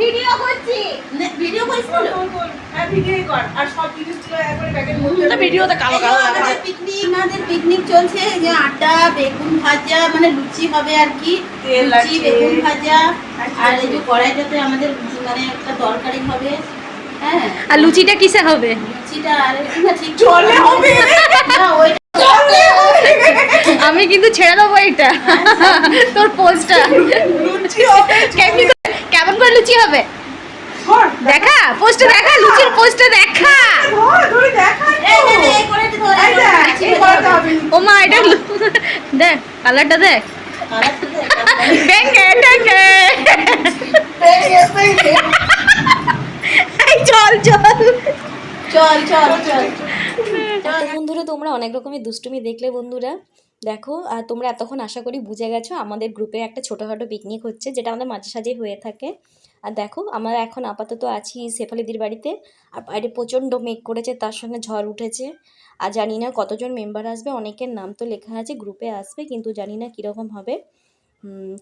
Video করছি। Video করিস বলো হ্যাঁ ভিডিও কর। আর সব জিনিসগুলো একবারে ব্যাগের মধ্যে তো ভিডিওতে কালো কালো দেখা পিকনিক আমাদের পিকনিক চলছে যে আটা বেগুন ভাজা মানে লুচি হবে আর কি। তেল লুচি বেগুন ভাজা আর এই যে কড়াইটাতে আমাদের মানে একটা তরকারি হবে। হ্যাঁ। আর লুচিটা কিসে হবে? লুচিটা আর না ঠিক জলে হবে। না ওই আমি কিন্তু ছেড়ে দেবো এটা। তোর পোস্টটা। লুচি হবে কেমনি করে- লুচি হবে? দেখা পোস্টটা দেখা লুচির পোস্টটা দেখা। ও মা এটা দেখ কালারটা দেখ। চল চল চল। চল বন্ধুরা তোমরা অনেক রকমের দুষ্টুমি দেখলে বন্ধুরা। দেখো আর তোমরা এতক্ষণ আশা করি বুঝে গেছো, আমাদের গ্রুপে একটা ছোটোখাটো পিকনিক হচ্ছে, যেটা আমাদের মাঝে সাঝে হয়ে থাকে। আর দেখো, আমরা এখন আপাতত আছি শেফালিদির বাড়িতে, আর বাইরে প্রচণ্ড মেঘ করেছে, তার সঙ্গে ঝড় উঠেছে। আর জানি না কতজন মেম্বার আসবে, অনেকের নাম তো লেখা আছে গ্রুপে আসবে, কিন্তু জানি না কীরকম হবে।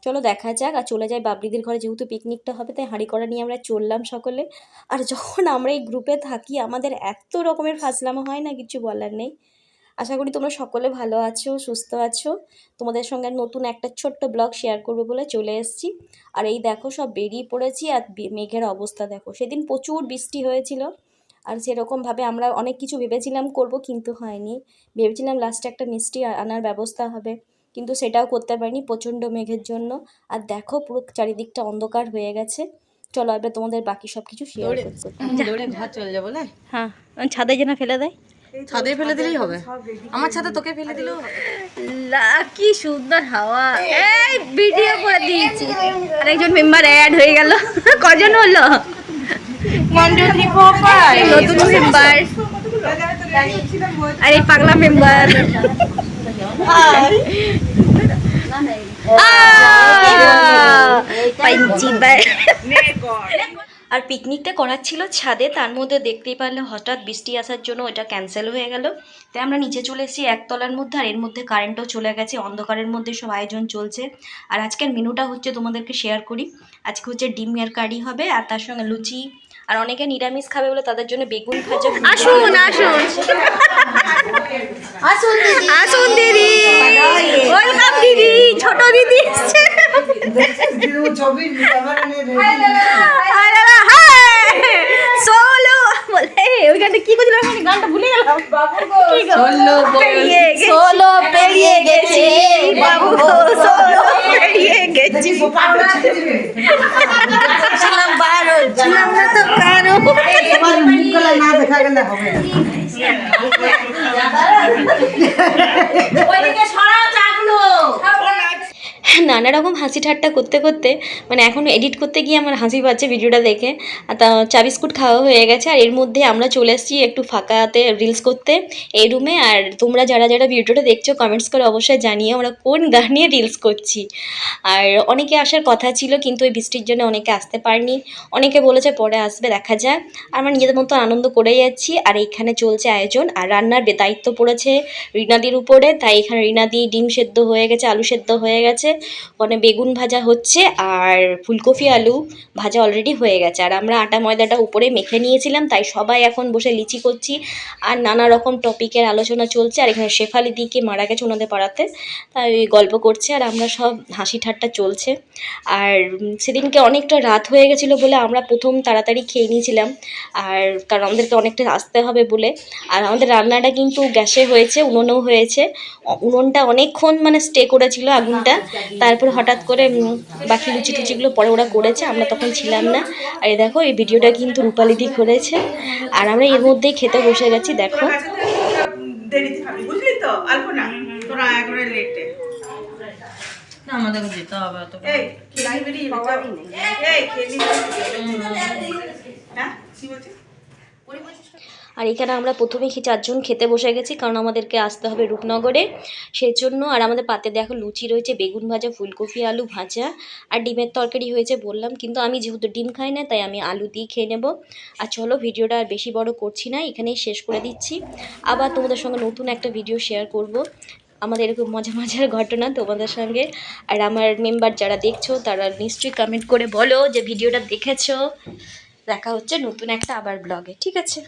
চলো দেখা যাক, আর চলে যাই বাবলিদের ঘরে, যেহেতু পিকনিকটা হবে, তাই হাঁড়ি করা নিয়ে আমরা চললাম সকলে। আর যখন আমরা এই গ্রুপে থাকি, আমাদের এত রকমের ফাজলামো হয় না, কিছু বলার নেই। আশা করি তোমরা সকলে ভালো আছো সুস্থ আছো। তোমাদের সঙ্গে নতুন একটা ছোট্ট ব্লগ শেয়ার করব বলে চলে এসেছি। আর এই দেখো সব বেরিয়ে পড়েছি আর বে- মেঘের অবস্থা দেখো। সেদিন প্রচুর বৃষ্টি হয়েছিল আর সেরকমভাবে আমরা অনেক কিছু ভেবেছিলাম করব কিন্তু হয়নি। ভেবেছিলাম লাস্টে একটা মিষ্টি আনার ব্যবস্থা হবে কিন্তু সেটাও করতে পারিনি প্রচণ্ড মেঘের জন্য। আর দেখো পুরো চারিদিকটা অন্ধকার হয়ে গেছে। চলো এবার তোমাদের বাকি সব কিছু শেয়ার করতে দৌড়ে ঘর চলে যাব হ্যাঁ ছাদে যেন ফেলে দেয়। ছাদে ফেলে দিলেই হবে। আমার ছাদে তোকে ফেলে দিলেও কি সুন্দর হাওয়া। এই ভিডিও করে দিয়েছি। আরেকজন মেম্বার অ্যাড হয়ে গেল। কজন হলো? নতুন মেম্বার আর এই পাগলা মেম্বার পাঞ্চি বাই আর পিকনিকটা করার ছিল ছাদে তার মধ্যে দেখতেই পারলে হঠাৎ বৃষ্টি আসার জন্য ওটা ক্যান্সেল হয়ে গেল। তাই আমরা নিচে চলে এসেছি একতলার মধ্যে আর এর মধ্যে কারেন্টও চলে গেছে অন্ধকারের মধ্যে সব আয়োজন চলছে। আর আজকের মেনুটা হচ্ছে তোমাদেরকে শেয়ার করি। আজকে হচ্ছে ডিমের কারি হবে আর তার সঙ্গে লুচি। আর অনেকে নিরামিষ খাবে বলে তাদের জন্য বেগুন ভাজা আসুন আসুন। আসুন দিদি। আসুন দিদি। ওয়েলকাম দিদি ছোট দিদি এসছে। আরে বাবা, হাই! সোলো বলে ওই গানটা কি করছিল আমি গানটা ভুলে গেলাম। গেছি। সোলো পেরিয়ে গেছে বাবু সোলো পেরিয়ে গেছি। ছিলাম বারো ছিলাম না তো কারও ওইদিকে সরাও চাগুলো নানা রকম হাসি ঠাট্টা করতে করতে মানে এখন এডিট করতে গিয়ে আমার হাসি পাচ্ছে ভিডিওটা দেখে। আর তা চা বিস্কুট খাওয়া হয়ে গেছে, আর এর মধ্যে আমরা চলে এসেছি একটু ফাঁকাতে রিলস করতে এই রুমে আর তোমরা যারা যারা ভিডিওটা দেখছ কমেন্টস করে অবশ্যই জানিয়ে আমরা কোন গান নিয়ে রিলস করছি। আর অনেকে আসার কথা ছিল, কিন্তু ওই বৃষ্টির জন্য অনেকে আসতে পারেনি। অনেকে বলেছে পরে আসবে, দেখা যাক। আর আমরা নিজেদের মতো আনন্দ করে যাচ্ছি, আর এইখানে চলছে আয়োজন। আর রান্নার দায়িত্ব পড়েছে রিনাদির উপরে, তাই এখানে রিনাদি ডিম সেদ্ধ হয়ে গেছে, আলু সেদ্ধ হয়ে গেছে। ওখানে বেগুন ভাজা হচ্ছে আর ফুলকপি আলু ভাজা অলরেডি হয়ে গেছে। আর আমরা আটা ময়দাটা উপরে মেখে নিয়েছিলাম, তাই সবাই এখন বসে লিচি করছি আর নানা রকম টপিকের আলোচনা চলছে। আর এখানে শেফালি দিকে মারা গেছে ওনাদের পাড়াতে, তাই গল্প করছে আর আমরা সব হাসি ঠাট্টা চলছে। আর সেদিনকে অনেকটা রাত হয়ে গেছিল বলে আমরা প্রথম তাড়াতাড়ি খেয়ে নিয়েছিলাম, আর কারণ আমাদেরকে অনেকটা আসতে হবে বলে। আর আমাদের রান্নাটা কিন্তু গ্যাসে হয়েছে, উনুনেও হয়েছে। উনুনটা অনেকক্ষণ মানে স্টে করেছিল আগুনটা। তারপর হঠাৎ করে বাকি লুচি টুচিগুলো পরে ওরা করেছে আমরা তখন ছিলাম না। আর এই দেখো এই ভিডিওটা কিন্তু রূপালিদি করেছে। আর আমরা এর মধ্যেই খেতে বসে গেছি দেখো। দেরিতে খাবি বুঝলি তো? আলপনা তোরা একবারে লেটে না আমাদেরকে যেতে হবে অত এই খেলি বেরিয়ে এই খেলি কি বলছিস? আর এখানে আমরা প্রথমে চারজন খেতে বসে গেছি, কারণ আমাদেরকে আসতে হবে রূপনগরে। সেই জন্য আর আমাদের পাতে দেখো লুচি রয়েছে, বেগুন ভাজা, ফুলকপি, আলু ভাজা আর ডিমের তরকারি হয়েছে বললাম। কিন্তু আমি যেহেতু ডিম খাই না, তাই আমি আলু দিয়ে খেয়ে নেব। আর চলো ভিডিওটা আর বেশি বড় করছি না, এখানেই শেষ করে দিচ্ছি। আবার তোমাদের সঙ্গে নতুন একটা ভিডিও শেয়ার করব। আমাদের এরকম মজা মজার ঘটনা তোমাদের সঙ্গে। আর আমার মেম্বার যারা দেখছ, তারা নিশ্চয়ই কমেন্ট করে বলো যে ভিডিওটা দেখেছ। দেখা হচ্ছে নতুন একটা আবার ব্লগে ঠিক আছে?